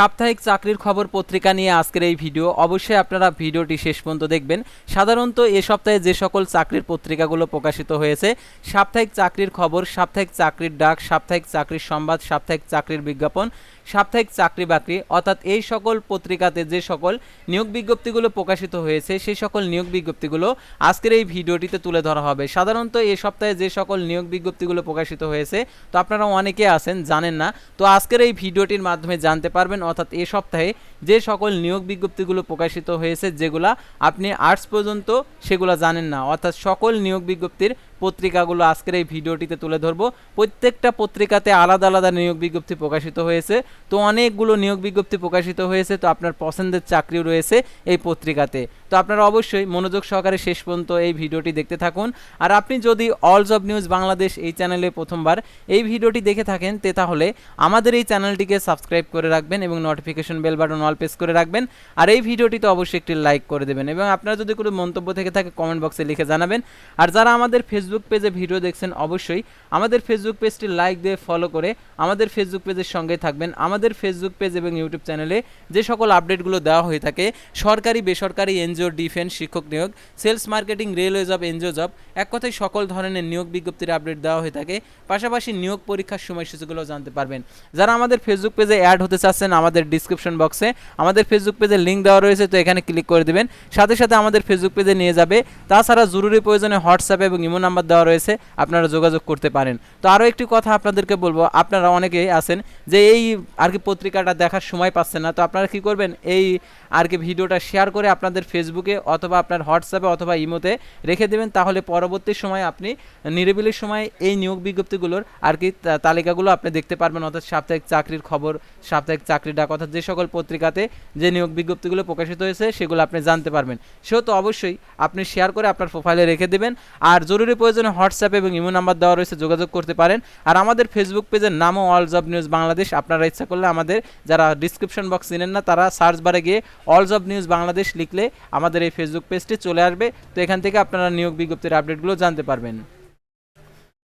সাপ্তাহিক চাকরির খবর পত্রিকা নিয়ে আজকের এই ভিডিও। অবশ্যই আপনারা ভিডিওটি শেষ পর্যন্ত দেখবেন। সাধারণত এ সপ্তাহে যে সকল চাকরির পত্রিকাগুলো প্রকাশিত হয়েছে, সাপ্তাহিক চাকরির খবর, সাপ্তাহিক চাকরির ডাক, সাপ্তাহিক চাকরির সংবাদ, সাপ্তাহিক চাকরির বিজ্ঞাপন, সাপ্তাহিক চাকরি বাকরি, অর্থাৎ এই সকল পত্রিকাতে যে সকল নিয়োগ বিজ্ঞপ্তিগুলো প্রকাশিত হয়েছে, সেই সকল নিয়োগ বিজ্ঞপ্তিগুলো আজকের এই ভিডিওটিতে তুলে ধরা হবে। সাধারণত এ সপ্তাহে যে সকল নিয়োগ বিজ্ঞপ্তিগুলো প্রকাশিত হয়েছে, তো আপনারা অনেকে আছেন, জানেন না, তো আজকের এই ভিডিওটির মাধ্যমে জানতে পারবেন অর্থাৎ এ সপ্তাহে যে সকল নিয়োগ বিজ্ঞপ্তিগুলো প্রকাশিত হয়েছে, যেগুলা আপনি আর্টস পর্যন্ত সেগুলো জানেন না, অর্থাৎ সকল নিয়োগ বিজ্ঞপ্তির পত্রিকাগুলো আজকের এই ভিডিওটিতে তুলে ধরবো। প্রত্যেকটা পত্রিকাতে আলাদা আলাদা নিয়োগ বিজ্ঞপ্তি প্রকাশিত হয়েছে। তো অনেকগুলো নিয়োগ বিজ্ঞপ্তি প্রকাশিত হয়েছে, তো আপনার পছন্দের চাকরিও রয়েছে এই পত্রিকাতে। তো আপনারা অবশ্যই মনোযোগ সহকারে শেষ পর্যন্ত এই ভিডিওটি দেখতে থাকুন। আর আপনি যদি অল জব নিউজ বাংলাদেশ এই চ্যানেলে প্রথমবার এই ভিডিওটি দেখে থাকেন, তে তাহলে আমাদের এই চ্যানেলটিকে সাবস্ক্রাইব করে রাখবেন এবং notification bell button all press করে রাখবেন। আর এই ভিডিওটিতে অবশ্যই একটি লাইক করে দেবেন এবং আপনারা যদি কোনো মন্তব্য থেকে থাকে, কমেন্ট বক্সে লিখে জানাবেন। আর যারা আমাদের ফেসবুক পেজে ভিডিও দেখছেন অবশ্যই। আমাদের ফেসবুক পেজটি লাইক দিয়ে ফলো করে আমাদের ফেসবুক পেজের সঙ্গে থাকবেন। আমাদের ফেসবুক পেজ এবং ইউটিউব চ্যানেলে যে সকল আপডেটগুলো দেওয়া হয়ে থাকে, সরকারি, বেসরকারি এনজিও ডিফেন্স শিক্ষক নিয়োগ sales marketing railway job NGO job এক কথায় সকল ধরনের নিয়োগ বিজ্ঞপ্তির আপডেট দেওয়া হয়ে থাকে। পাশাপাশি নিয়োগ পরীক্ষার সময়সূচিগুলো জানতে পারবেন। যারা আমাদের ফেসবুক পেজে অ্যাড হতে চাচ্ছেন, আমাদের ডিসক্রিপশন বক্সে আমাদের ফেসবুক পেজের লিঙ্ক দেওয়া রয়েছে, তো এখানে ক্লিক করে দেবেন। সাথে সাথে আমাদের ফেসবুক পেজে নিয়ে যাবে। তাছাড়া জরুরি প্রয়োজনে হোয়াটসঅ্যাপ এবং ইমো নাম্বার দেওয়া রয়েছে, আপনারা যোগাযোগ করতে পারেন। তো আরও একটি কথা আপনাদেরকে বলব, আপনারা অনেকেই আছেন যে এই আর কি পত্রিকাটা দেখার সময় পাচ্ছেন না, তো আপনারা কি করবেন? এই আর কি ভিডিওটা শেয়ার করে আপনাদের ফেসবুকে অথবা আপনার হোয়াটসঅ্যাপে অথবা ইমোতে রেখে দেবেন, তাহলে পরবর্তী সময় আপনি নিরিবিলির সময় এই নিয়োগ বিজ্ঞপ্তিগুলোর আর কি তা- তালিকাগুলো আপনি দেখতে পারবেন, অর্থাৎ সাপ্তাহিক চাকরির খবর, সাপ্তাহিক চাকরি ডাক, অর্থাৎ যে সকল পত্রিকাতে যে নিয়োগ বিজ্ঞপ্তিগুলো প্রকাশিত হয়েছে, সেগুলো আপনি জানতে পারবেন। সেহেতু অবশ্যই আপনি শেয়ার করে আপনার প্রোফাইলে রেখে দেবেন, আর জরুরি প্রয়োজনে হোয়াটসঅ্যাপ এবং ইমো নাম্বার দেওয়া রয়েছে, যোগাযোগ করতে পারেন। আর আমাদের ফেসবুক পেজের নামও অল জব নিউজ বাংলাদেশ আপনারা ইচ্ছা করলে আমাদের যারা ডিসক্রিপশন বক্স চিনেন না, তারা সার্চ বারে গিয়ে অল জব নিউজ বাংলাদেশ লিখলে আমাদের এই ফেসবুক পেজটি চলে আসবে। তো এখান থেকে আপনারা নিয়োগ বিজ্ঞপ্তির আপডেটগুলো জানতে পারবেন।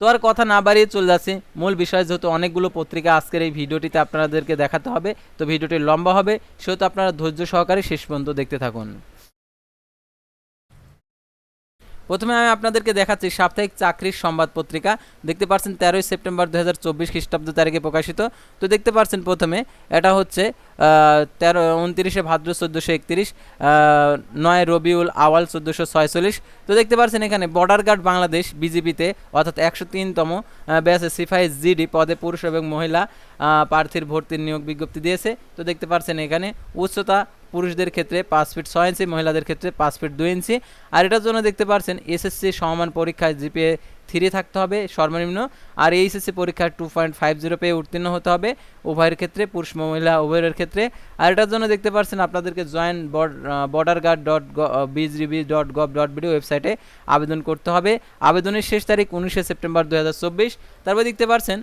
তো আর কথা না বাড়িয়ে চলে যাচ্ছি। মূল বিষয় যেহেতু অনেকগুলো পত্রিকা আজকের এই ভিডিওটিতে আপনাদেরকে দেখাতে হবে, তো ভিডিওটি লম্বা হবে। সেহেতু আপনারা ধৈর্য সহকারে শেষ পর্যন্ত দেখতে থাকুন। প্রথমে আমি আপনাদেরকে দেখাচ্ছি সাপ্তাহিক চাকরির সংবাদ পত্রিকা। দেখতে পাচ্ছেন তেরোই সেপ্টেম্বর দু হাজার চব্বিশ খ্রিস্টাব্দ তারিখে প্রকাশিত। তো দেখতে পাচ্ছেন প্রথমে, এটা হচ্ছে তেরো, উনত্রিশে ভাদ্র চোদ্দোশো একত্রিশ নয় রবিউল আওয়াল চোদ্দোশো ছয়চল্লিশ। তো দেখতে পাচ্ছেন এখানে বর্ডার গার্ড বাংলাদেশ, বিজেপিতে, অর্থাৎ একশো তিনতম ব্যাচে সিফাই জিডি পদে পুরুষ এবং মহিলা প্রার্থীর ভর্তির নিয়োগ বিজ্ঞপ্তি দিয়েছে। তো দেখতে পাচ্ছেন এখানে উচ্চতা পুরুষদের ক্ষেত্রে পাঁচ ফিট ছয় ইঞ্চি, মহিলাদের ক্ষেত্রে পাঁচ ফিট দুই ইঞ্চি। আর এটার জন্য দেখতে পাচ্ছেন এসএসসি সমমান পরীক্ষায় জিপিএ থ্রি থাকতে হবে, সর্বনিম্ন। আর এইচএসসি পরীক্ষায় টু পয়েন্ট ফাইভ জিরো পেয়ে উত্তীর্ণ হতে হবে, উভয়ের ক্ষেত্রে, পুরুষ মহিলা উভয়ের ক্ষেত্রে। আর এটার জন্য দেখতে পাচ্ছেন আপনাদেরকে join border guard dot BGB dot gov dot BD ওয়েবসাইটে আবেদন করতে হবে। আবেদনের শেষ তারিখ উনিশে সেপ্টেম্বর দু হাজার চব্বিশ। তারপর দেখতে পাচ্ছেন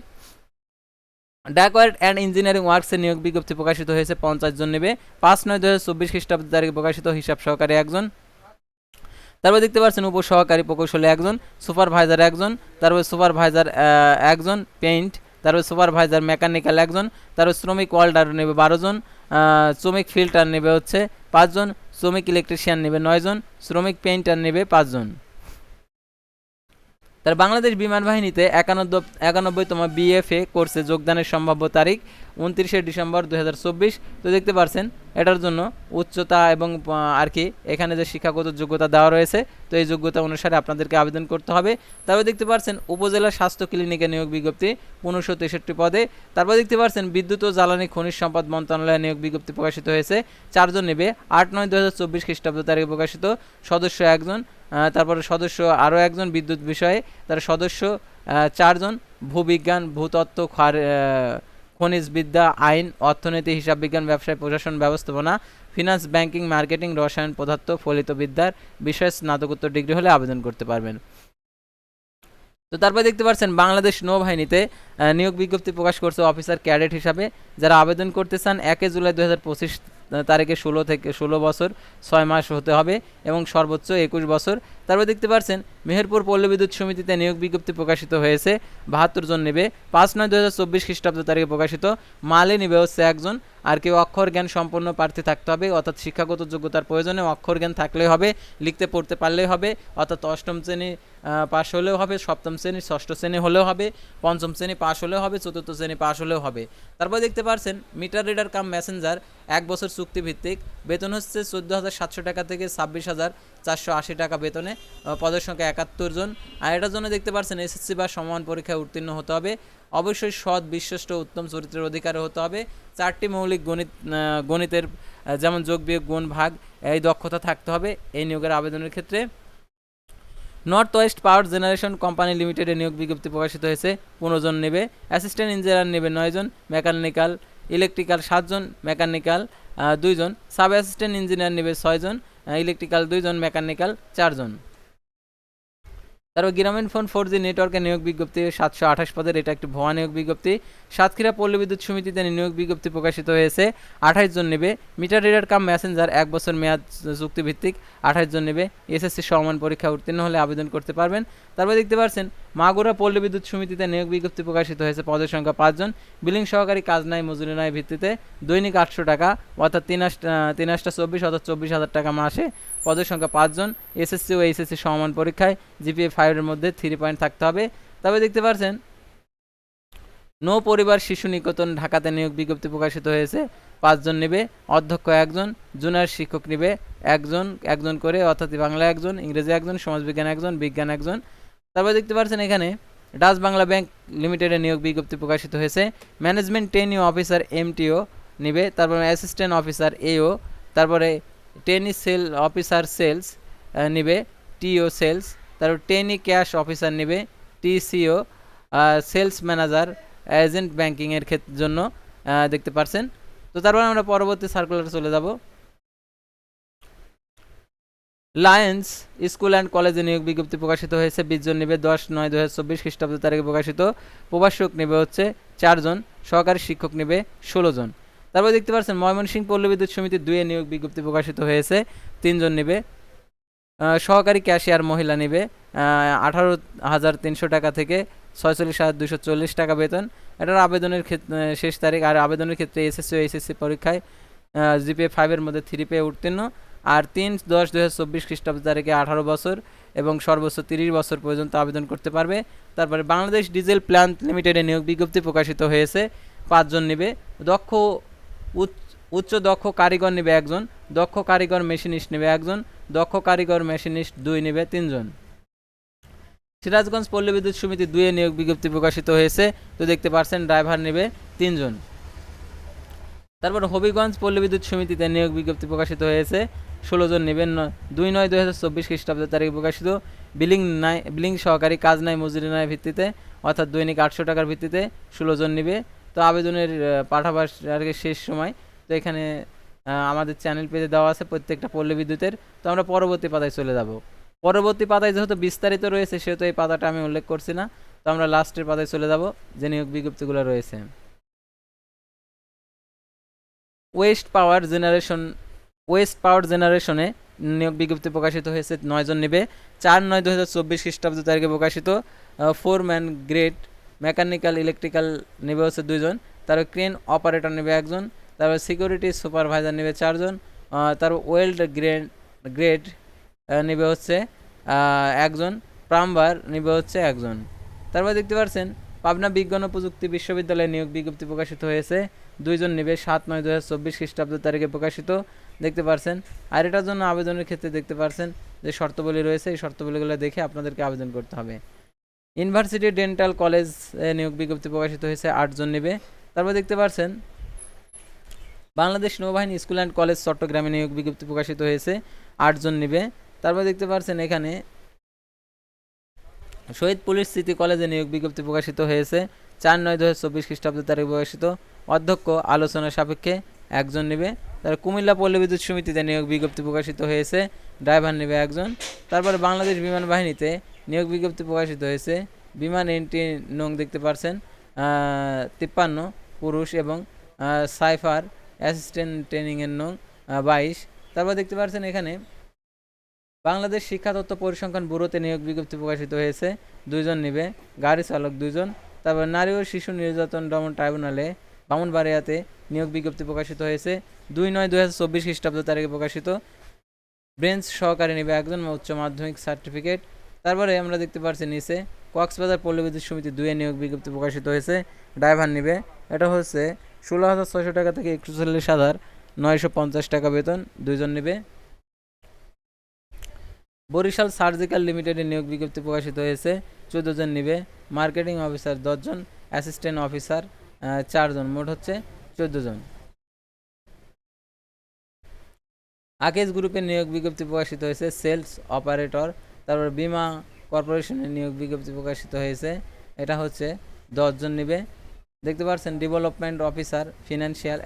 ডাকওয়ার্ড অ্যান্ড ইঞ্জিনিয়ারিং ওয়ার্কসের নিয়োগ বিজ্ঞপ্তি প্রকাশিত হয়েছে, পঞ্চাশ জন নেবে। পাঁচ নয় দু হাজার চব্বিশ খ্রিস্টাব্দ তারিখে প্রকাশিত হিসাব সহকারী একজন। তারপর দেখতে পাচ্ছেন উপসহকারী প্রকৌশলী একজন, সুপারভাইজার একজন, তারপর সুপারভাইজার একজন, পেইন্ট, তারপর সুপারভাইজার মেকানিক্যাল একজন, তারপর শ্রমিক ওয়াল্ডার নেবে বারো জন শ্রমিক ফিল্টার নেবে হচ্ছে পাঁচজন শ্রমিক ইলেকট্রিশিয়ান নেবে নয়জন শ্রমিক পেইন্টার নেবে পাঁচজন তার বাংলাদেশ বিমান বাহিনীতে একানব্বই, একানব্বইতম বিএফএ কোর্সে যোগদানের সম্ভাব্য তারিখ উনত্রিশে ডিসেম্বর দু হাজার চব্বিশ। তো দেখতে পারছেন, এটার জন্য উচ্চতা এবং আর কি, এখানে যে শিক্ষাগত যোগ্যতা দেওয়া রয়েছে, তো এই যোগ্যতা অনুসারে আপনাদেরকে আবেদন করতে হবে। তারপর দেখতে পারছেন, উপজেলা স্বাস্থ্য ক্লিনিকে নিয়োগ বিজ্ঞপ্তি পনেরোশো তেষট্টি পদে। তারপর দেখতে পারছেন, বিদ্যুৎ ও জ্বালানি খনিজ সম্পদ মন্ত্রণালয়ে নিয়োগ বিজ্ঞপ্তি প্রকাশিত হয়েছে। চারজন নেবে, আট নয় দু হাজার চব্বিশ খ্রিস্টাব্দ তারিখে প্রকাশিত। সদস্য একজন তারপরে সদস্য আরও একজন বিদ্যুৎ বিষয়ে, তার সদস্য চারজন ভূবিজ্ঞান, ভূতত্ত্ব খার খনিজ বিদ্যা, আইন, অর্থনীতি, হিসাব বিজ্ঞান, ব্যবসায় প্রশাসন, ব্যবস্থাপনা, ফিনান্স, ব্যাংকিং, মার্কেটিং, রসায়ন, পদার্থ, ফলিত বিদ্যার বিষয়ে স্নাতকোত্তর ডিগ্রি হলে আবেদন করতে পারবেন। তো তারপর দেখতে পাচ্ছেন, বাংলাদেশ নৌবাহিনীতে নিয়োগ বিজ্ঞপ্তি প্রকাশ করছে অফিসার ক্যাডেট হিসাবে, যারা আবেদন করতে চান, একে জুলাই দু হাজার পঁচিশ হাজার তারিখে ষোলো থেকে ষোলো বছর ছয় মাস হতে হবে এবং সর্বোচ্চ একুশ বছর। তারপর দেখতে পাচ্ছেন মেহেরপুর পল্লী বিদ্যুৎ সমিতিতে নিয়োগ বিজ্ঞপ্তি প্রকাশিত হয়েছে। বাহাত্তর জন নেবে। পাঁচ নয় দু হাজার চব্বিশ খ্রিস্টাব্দ তারিখে প্রকাশিত। মালে নেবে হচ্ছে একজন। আর কেউ অক্ষর জ্ঞান সম্পন্ন প্রার্থী থাকতে হবে। অর্থাৎ শিক্ষাগত যোগ্যতার প্রয়োজনে অক্ষর জ্ঞান থাকলেই হবে, লিখতে পড়তে পারলেই হবে। অর্থাৎ অষ্টম শ্রেণি পাশ হলেও হবে, সপ্তম শ্রেণি, ষষ্ঠ শ্রেণি হলেও হবে, পঞ্চম শ্রেণি পাশ হলেও হবে, চতুর্থ শ্রেণি পাশ হলেও হবে। তারপর দেখতে পারছেন মিটার রিডার কাম মেসেঞ্জার এক বছর চুক্তিভিত্তিক, বেতন হচ্ছে চোদ্দ হাজার সাতশো টাকা থেকে ছাব্বিশ হাজার চারশো আশি টাকা বেতনে পদের সংখ্যা একাত্তর জন। আর এটার জন্য দেখতে পাচ্ছেন এসএসসি বা সমান পরীক্ষায় উত্তীর্ণ হতে হবে। অবশ্যই সৎ, বিশ্বস্ত, উত্তম চরিত্রের অধিকারী হতে হবে। চারটি মৌলিক গণিত গণিতের যেমন যোগ বিয়োগ, গুণ, ভাগ, এই দক্ষতা থাকতে হবে, এই নিয়োগের আবেদনের ক্ষেত্রে। North west power generation company লিমিটেডে নিয়োগ বিজ্ঞপ্তি প্রকাশিত হয়েছে, পনেরো জন নেবে। অ্যাসিস্ট্যান্ট ইঞ্জিনিয়ার নেবে নয়জন মেকানিক্যাল ইলেকট্রিক্যাল সাতজন মেকানিক্যাল দুইজন সাব অ্যাসিস্ট্যান্ট ইঞ্জিনিয়ার নেবে ছয়জন ইলেকট্রিক্যাল দুইজন মেকানিক্যাল চারজন তারপর গ্রামীণ ফোন ফোর জি নেটওয়ার্কের নিয়োগ বিজ্ঞপ্তি, সাতশো আঠাশ পদের এটা একটি ভুয়া নিয়োগ বিজ্ঞপ্তি। সাতক্ষীরা পল্লী বিদ্যুৎ সমিতিতে নিয়োগ বিজ্ঞপ্তি প্রকাশিত হয়েছে। আঠাশ জন নেবে। মিটার রিডার কাম ম্যাসেঞ্জার এক বছর মেয়াদ চুক্তিভিত্তিক আঠাশ জন নেবে। এসএসসি সমান পরীক্ষা উত্তীর্ণ হলে আবেদন করতে পারবেন। তারপর দেখতে পাচ্ছেন মাগুরা পল্লী বিদ্যুৎ সমিতিতে নিয়োগ বিজ্ঞপ্তি প্রকাশিত হয়েছে। পদের সংখ্যা পাঁচজন। বিলিং সহকারী কাজ নাই, মজুরি নাই ভিত্তিতে দৈনিক আটশো টাকা, অর্থাৎ তিন আষ্ট তিন আটটা চব্বিশ অর্থাৎ চব্বিশ হাজার টাকা মাসে। পদের সংখ্যা পাঁচজন। এসএসসি ও এইচএসসি সমান পরীক্ষায় জিপিএ ফাইভের মধ্যে থ্রি পয়েন্ট থাকতে হবে। তবে দেখতে পাচ্ছেন নৌ পরিবার শিশু নিকেতন ঢাকাতে নিয়োগ বিজ্ঞপ্তি প্রকাশিত হয়েছে। পাঁচজন নেবে, অধ্যক্ষ একজন, জুনিয়র শিক্ষক নেবে একজন একজন করে অর্থাৎ বাংলা একজন, ইংরেজি একজন, সমাজবিজ্ঞান একজন, বিজ্ঞান একজন। তারপর দেখতে পাচ্ছেন এখানে ডাচ বাংলা ব্যাংক লিমিটেডের নিয়োগ বিজ্ঞপ্তি প্রকাশিত হয়েছে। ম্যানেজমেন্ট ট্রেনিং অফিসার এমটিও নেবে, তারপরে অ্যাসিস্ট্যান্ট অফিসার এও, তারপরে টেনি সেল অফিসার সেলস নেবে, টিও সেলস, তারপর টেনি ক্যাশ অফিসার নেবে, টিসিও সেলস ম্যানেজার, এজেন্ট ব্যাংকিংয়ের ক্ষেত্র জন্য দেখতে পারছেন। তো তারপর আমরা পরবর্তী সার্কুলারে চলে যাব। লায়েন্স স্কুল অ্যান্ড কলেজে নিয়োগ বিজ্ঞপ্তি প্রকাশিত হয়েছে। বিশ জন নেবে দশ নয় দু হাজার চব্বিশ খ্রিস্টাব্দ তারিখে প্রকাশিত। প্রভাষক নেবে হচ্ছে চারজন সহকারী শিক্ষক নেবে ষোলো জন। তারপর দেখতে পাচ্ছেন, ময়মনসিংহ পল্লী বিদ্যুৎ সমিতি দুয়ে নিয়োগ বিজ্ঞপ্তি প্রকাশিত হয়েছে। তিনজন নেবে। সহকারী ক্যাশিয়ার মহিলা নেবে। আঠারো হাজার তিনশো টাকা থেকে ছয়চল্লিশ হাজার দুশো চল্লিশ টাকা বেতন। এটার আবেদনের ক্ষেত্রে শেষ তারিখ আর আবেদনের ক্ষেত্রে এসএসসি ও এইচএসসি পরীক্ষায় জিপিএ ফাইভের মধ্যে থ্রি পেয়ে উত্তীর্ণ। আর তিন দশ দু হাজার চব্বিশ খ্রিস্টাব্দ তারিখে আঠারো বছর এবং সর্বোচ্চ তিরিশ বছর পর্যন্ত আবেদন করতে পারবে। তারপরে বাংলাদেশ ডিজেল প্ল্যান্ট লিমিটেডে নিয়োগ বিজ্ঞপ্তি প্রকাশিত হয়েছে। পাঁচজন নেবে। দক্ষ, উচ্চ- দক্ষ কারিগর নেবে একজন, দক্ষ কারিগর মেশিনিস্ট নেবে একজন, দক্ষ কারিগর মেশিনিস্ট দুই নেবে তিনজন। সিরাজগঞ্জ পল্লী বিদ্যুৎ সমিতি দুয়ে নিয়োগ বিজ্ঞপ্তি প্রকাশিত হয়েছে। তো দেখতে পাচ্ছেন ড্রাইভার নেবে তিনজন। তারপর হবিগঞ্জ পল্লী বিদ্যুৎ সমিতিতে নিয়োগ বিজ্ঞপ্তি প্রকাশিত হয়েছে। ষোলো জন নেবেন দুই নয় দুই হাজার চব্বিশ খ্রিস্টাব্দ তারিখে প্রকাশিত। বিলিং নাই, বিলিং সহকারী কাজ নাই মজুরি নাই ভিত্তিতে, অর্থাৎ দৈনিক আটশো টাকার ভিত্তিতে ষোলো জন নেবে। তো আবেদনের পাঠাবার আর কি শেষ সময়। তো এখানে আমাদের চ্যানেল পেজে দেওয়া আছে প্রত্যেকটা পল্লী বিদ্যুতের। তো আমরা পরবর্তী পাতায় চলে যাব। পরবর্তী পাতায় যেহেতু বিস্তারিত রয়েছে, সেহেতু এই পাতাটা আমি উল্লেখ করছি না। তো আমরা লাস্টের পাতায় চলে যাব, যে নিয়োগ বিজ্ঞপ্তিগুলো রয়েছে। West power generation west power জেনারেশনে নিয়োগ বিজ্ঞপ্তি প্রকাশিত হয়েছে নয়জন নেবে। চার নয় দু হাজার চব্বিশ খ্রিস্টাব্দ তারিখে প্রকাশিত foreman grade mechanical electrical নেবে হচ্ছে দুইজন। তারপর ক্রেন অপারেটর নেবে একজন। তারপর সিকিউরিটি সুপারভাইজার নেবে চারজন। তারপর ওয়েল্ড গ্রেড গ্রেড নেবে হচ্ছে একজন। প্লাম্বার নেবে হচ্ছে একজন। তারপর দেখতে পাচ্ছেন পাবনা বিজ্ঞান ও প্রযুক্তি বিশ্ববিদ্যালয়ে নিয়োগ বিজ্ঞপ্তি প্রকাশিত হয়েছে। দুইজন নেবে, সাত নয় দু হাজার চব্বিশ খ্রিস্টাব্দ তারিখে প্রকাশিত। দেখতে পারছেন। আর এটার জন্য আবেদনের ক্ষেত্রে দেখতে পারছেন যে শর্তাবলী রয়েছে। এই শর্তাবলীগুলো দেখে আপনাদেরকে আবেদন করতে হবে। ইউনিভার্সিটি ডেন্টাল কলেজ নিয়োগ বিজ্ঞপ্তি প্রকাশিত হয়েছে আটজন নেবে। তারপর দেখতে পারছেন, বাংলাদেশ নৌবাহিনী স্কুল অ্যান্ড কলেজ চট্টগ্রামে নিয়োগ বিজ্ঞপ্তি প্রকাশিত হয়েছে আটজন নেবে। তারপর দেখতে পারছেন এখানে, শহীদ পুলিশ স্মৃতি কলেজে নিয়োগ বিজ্ঞপ্তি প্রকাশিত হয়েছে, চার নয় দু হাজার চব্বিশ খ্রিস্টাব্দ তারিখ প্রকাশিত। অধ্যক্ষ আলোচনা সাপেক্ষে একজন নেবে। তার কুমিল্লা পল্লী বিদ্যুৎ সমিতিতে নিয়োগ বিজ্ঞপ্তি প্রকাশিত হয়েছে। ড্রাইভার নেবে একজন। তারপরে বাংলাদেশ বিমান বাহিনীতে নিয়োগ বিজ্ঞপ্তি প্রকাশিত হয়েছে। বিমান এন্ট্রি নং দেখতে পারছেন তিপ্পান্ন পুরুষ এবং সাইফার অ্যাসিস্ট্যান্ট ট্রেনিংয়ের নং বাইশ। তারপর দেখতে পাচ্ছেন এখানে বাংলাদেশ শিক্ষা তত্ত্ব পরিসংখ্যান ব্যুরোতে নিয়োগ বিজ্ঞপ্তি প্রকাশিত হয়েছে। দুইজন নিবে, গাড়ি চালক দুজন তারপর নারী ও শিশু নির্যাতন দমন ট্রাইব্যুনালে বামুনবাড়িয়াতে নিয়োগ বিজ্ঞপ্তি প্রকাশিত হয়েছে। দুই নয় দুই হাজার চব্বিশ খ্রিস্টাব্দ তারিখে প্রকাশিত। ব্রেঞ্চ সহকারী নেবে একজন উচ্চ মাধ্যমিক সার্টিফিকেট। তারপরে আমরা দেখতে পাচ্ছি নিচে, কক্সবাজার পল্লী বিদ্যুৎ সমিতি দুয়ে নিয়োগ বিজ্ঞপ্তি প্রকাশিত হয়েছে। ড্রাইভার নিবে, এটা হচ্ছে ষোলো হাজার ছয়শো টাকা থেকে একচল্লিশ হাজার নয়শো পঞ্চাশ টাকা বেতন, দুইজন নেবে। বরিশাল সার্জিক্যাল লিমিটেডের নিয়োগ বিজ্ঞপ্তি প্রকাশিত হয়েছে চোদ্দ জন নিবে। মার্কেটিং অফিসার দশজন, অ্যাসিস্ট্যান্ট অফিসার চারজন, মোট হচ্ছে চোদ্দ জন আকেশ গ্রুপের নিয়োগ বিজ্ঞপ্তি প্রকাশিত হয়েছে, সেলস অপারেটর, তারপর বিমা কর্পোরেশনের নিয়োগ বিজ্ঞপ্তি প্রকাশিত হয়েছে, এটা হচ্ছে দশজন নিবে। দেখতে পাচ্ছেন, ডেভেলপমেন্ট অফিসার, ফিনান্সিয়াল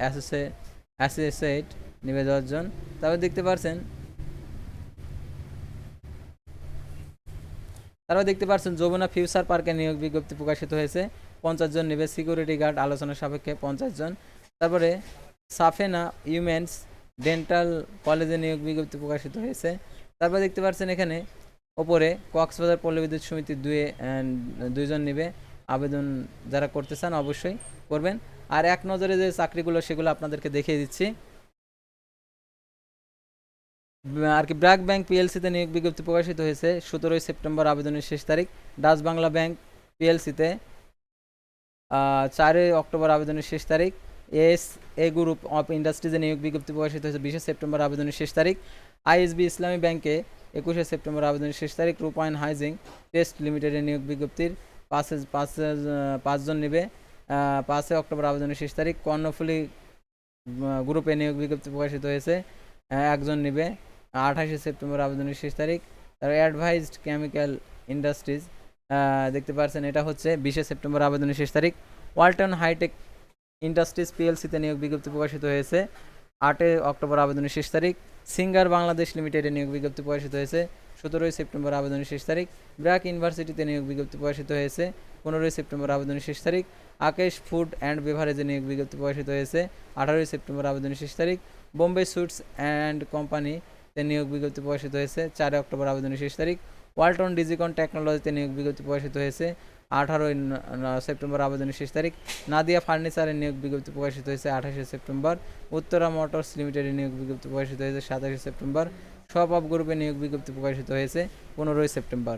অ্যাসোসিয়েট নিবে দশজন। তারপর দেখতে পাচ্ছেন, তারপর দেখতে পাচ্ছেন, যমুনা ফিউচার পার্কে নিয়োগ বিজ্ঞপ্তি প্রকাশিত হয়েছে, পঞ্চাশ জন নেবে। সিকিউরিটি গার্ড আলোচনা সাপেক্ষে পঞ্চাশ জন। তারপরে সাফেনা ইউমেন্স ডেন্টাল কলেজে নিয়োগ বিজ্ঞপ্তি প্রকাশিত হয়েছে। তারপর দেখতে পাচ্ছেন এখানে ওপরে কক্সবাজার পল্লী বিদ্যুৎ সমিতি দুয়ে দুইজন নেবে। আবেদন যারা করতে চান অবশ্যই করবেন। আর এক নজরে যে চাকরিগুলো, সেগুলো আপনাদেরকে দেখিয়ে দিচ্ছি। আর কি ব্র্যাক ব্যাংক পিএলসিতে নিয়োগ বিজ্ঞপ্তি প্রকাশিত হয়েছে সতেরোই সেপ্টেম্বর আবেদনের শেষ তারিখ। ডাচ বাংলা ব্যাংক পিএলসিতে চারই অক্টোবর আবেদনের শেষ তারিখ। এস এ গ্রুপ অফ ইন্ডাস্ট্রিজে নিয়োগ বিজ্ঞপ্তি প্রকাশিত হয়েছে বিশে সেপ্টেম্বর আবেদনের শেষ তারিখ। আইএসবি ইসলামী ব্যাংকে একুশে সেপ্টেম্বর আবেদনের শেষ তারিখ। রূপায়ণ হাইজিং টেস্ট লিমিটেডের নিয়োগ বিজ্ঞপ্তির পাঁচে, পাঁচ, পাঁচজন নেবে। পাঁচই অক্টোবর আবেদনের শেষ তারিখ। কর্ণফুলি গ্রুপে নিয়োগ বিজ্ঞপ্তি প্রকাশিত হয়েছে। একজন নেবে। আঠাশে সেপ্টেম্বর আবেদনের শেষ তারিখ। তার অ্যাডভাইজড কেমিক্যাল ইন্ডাস্ট্রিজ দেখতে পাচ্ছেন এটা হচ্ছে বিশে সেপ্টেম্বর আবেদনের শেষ তারিখ। ওয়ালটন হাইটেক ইন্ডাস্ট্রিজ পিএলসিতে নিয়োগ বিজ্ঞপ্তি প্রকাশিত হয়েছে। আটই অক্টোবর আবেদনের শেষ তারিখ। সিঙ্গার বাংলাদেশ লিমিটেডে নিয়োগ বিজ্ঞপ্তি প্রকাশিত হয়েছে। সতেরোই সেপ্টেম্বর আবেদনের শেষ তারিখ। ব্র্যাক ইউনিভার্সিটিতে নিয়োগ বিজ্ঞপ্তি প্রকাশিত হয়েছে। পনেরোই সেপ্টেম্বর আবেদনের শেষ তারিখ। আকেশ ফুড অ্যান্ড বেভারেজে নিয়োগ বিজ্ঞপ্তি প্রকাশিত হয়েছে। আঠারোই সেপ্টেম্বর আবেদনের শেষ তারিখ। বোম্বে সুইটস অ্যান্ড কোম্পানিতে নিয়োগ বিজ্ঞপ্তি প্রকাশিত হয়েছে। চারই অক্টোবর আবেদনের শেষ তারিখ। ওয়ালটন ডিজিকন টেকনোলজিতে নিয়োগ বিজ্ঞপ্তি প্রকাশিত হয়েছে। আঠারোই সেপ্টেম্বর আবেদনের শেষ তারিখ। নাদিয়া ফার্নিচারের নিয়োগ বিজ্ঞপ্তি প্রকাশিত হয়েছে আঠাশে সেপ্টেম্বর। উত্তরা মোটরস লিমিটেডের নিয়োগ বিজ্ঞপ্তি প্রকাশিত হয়েছে সাতাশে সেপ্টেম্বর। সব অফ গ্রুপের নিয়োগ বিজ্ঞপ্তি প্রকাশিত হয়েছে পনেরোই সেপ্টেম্বর।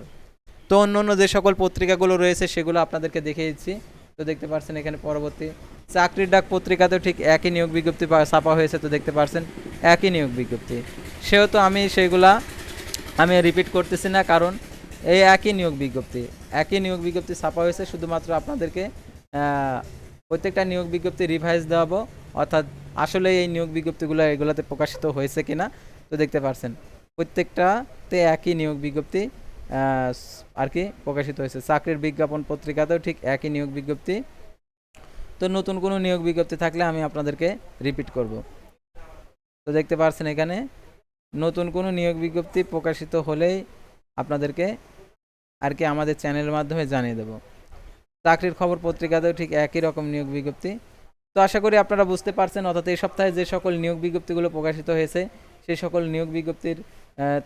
তো অন্য অন্য যে সকল পত্রিকাগুলো রয়েছে সেগুলো আপনাদেরকে দেখিয়ে দিচ্ছি। তো দেখতে পাচ্ছেন এখানে পরবর্তী চাকরির ডাক পত্রিকাতেও ঠিক একই নিয়োগ বিজ্ঞপ্তি ছাপা হয়েছে, তো দেখতে পাচ্ছেন একই নিয়োগ বিজ্ঞপ্তি। সেহেতু আমি সেইগুলা আমি রিপিট করতেছি না, কারণ এই একই নিয়োগ বিজ্ঞপ্তি, একই নিয়োগ বিজ্ঞপ্তি ছাপা হয়েছে, শুধুমাত্র আপনাদেরকে প্রত্যেকটা নিয়োগ বিজ্ঞপ্তি রিভাইজ দেওয়াবো, অর্থাৎ আসলে এই নিয়োগ বিজ্ঞপ্তিগুলো এগুলোতে প্রকাশিত হয়েছে কিনা, তো দেখতে পারছেন। প্রত্যেকটাতে একই নিয়োগ বিজ্ঞপ্তি আর কি প্রকাশিত হয়েছে। চাকরির বিজ্ঞাপন পত্রিকাতেও ঠিক একই নিয়োগ বিজ্ঞপ্তি। তো নতুন কোনো নিয়োগ বিজ্ঞপ্তি থাকলে আমি আপনাদেরকে রিপিট করব। তো দেখতে পারছেন এখানে, নতুন কোনো নিয়োগ বিজ্ঞপ্তি প্রকাশিত হলেই আপনাদেরকে আর কি আমাদের চ্যানেলের মাধ্যমে জানিয়ে দেব। চাকরির খবর পত্রিকাতেও ঠিক একই রকম নিয়োগ বিজ্ঞপ্তি। তো আশা করি আপনারা বুঝতে পারছেন, অর্থাৎ এই সপ্তাহে যে সকল নিয়োগ বিজ্ঞপ্তিগুলো প্রকাশিত হয়েছে, সেই সকল নিয়োগ বিজ্ঞপ্তির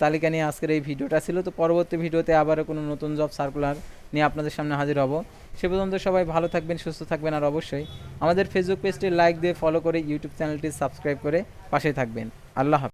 তালিকা নিয়ে আজকের এই ভিডিওটা ছিল। তো পরবর্তী ভিডিওতে আবারও কোনো নতুন জব সার্কুলার নিয়ে আপনাদের সামনে হাজির হব। সে পর্যন্ত সবাই ভালো থাকবেন, সুস্থ থাকবেন আর অবশ্যই আমাদের ফেসবুক পেজটি লাইক দিয়ে ফলো করে ইউটিউব চ্যানেলটি সাবস্ক্রাইব করে পাশে থাকবেন। আল্লাহ হাফেজ।